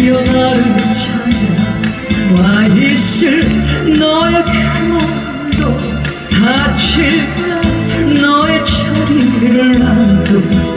달려 나를 찾아 와 있을 너의 그 몸도 다칠까 너의 자리를 안도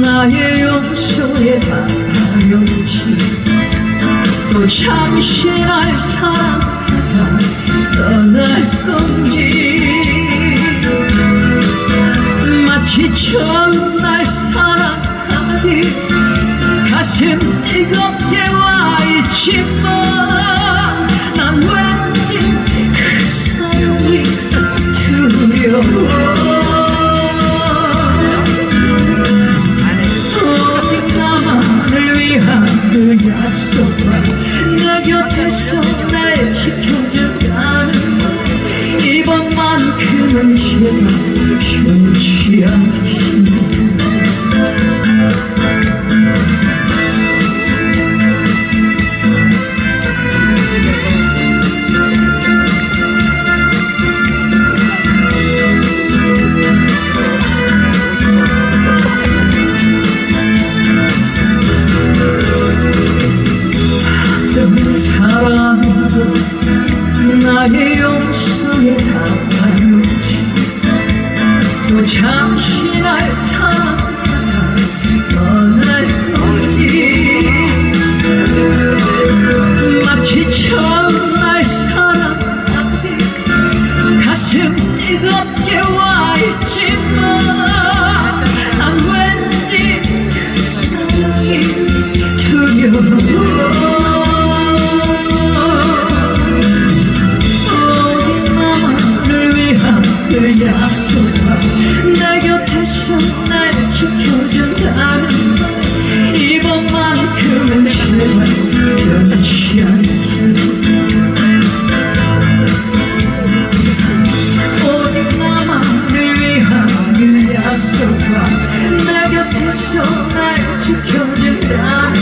나의 용서에 닿아용시 또 잠시 날 사랑하다 떠날 건지. 마치 처음 날 사랑하니 가슴 그 약속과 내 곁에서 날 지켜준다는 말 이번만큼은 제발 변치 않기 또 잠시 날 사랑하다 떠날 거지. 마치 처음 날 사랑하듯 가슴 뜨겁게 와 있지만 난 왠지 그 사랑이 두려워. 오직 내 곁에서 날 지켜준다면 이번만큼은 제발 변치 않는 오직 나만을 위한 그 약속과 내 곁에서 날 지켜준다면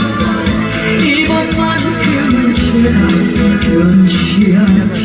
이번만큼은 제발 변치 않는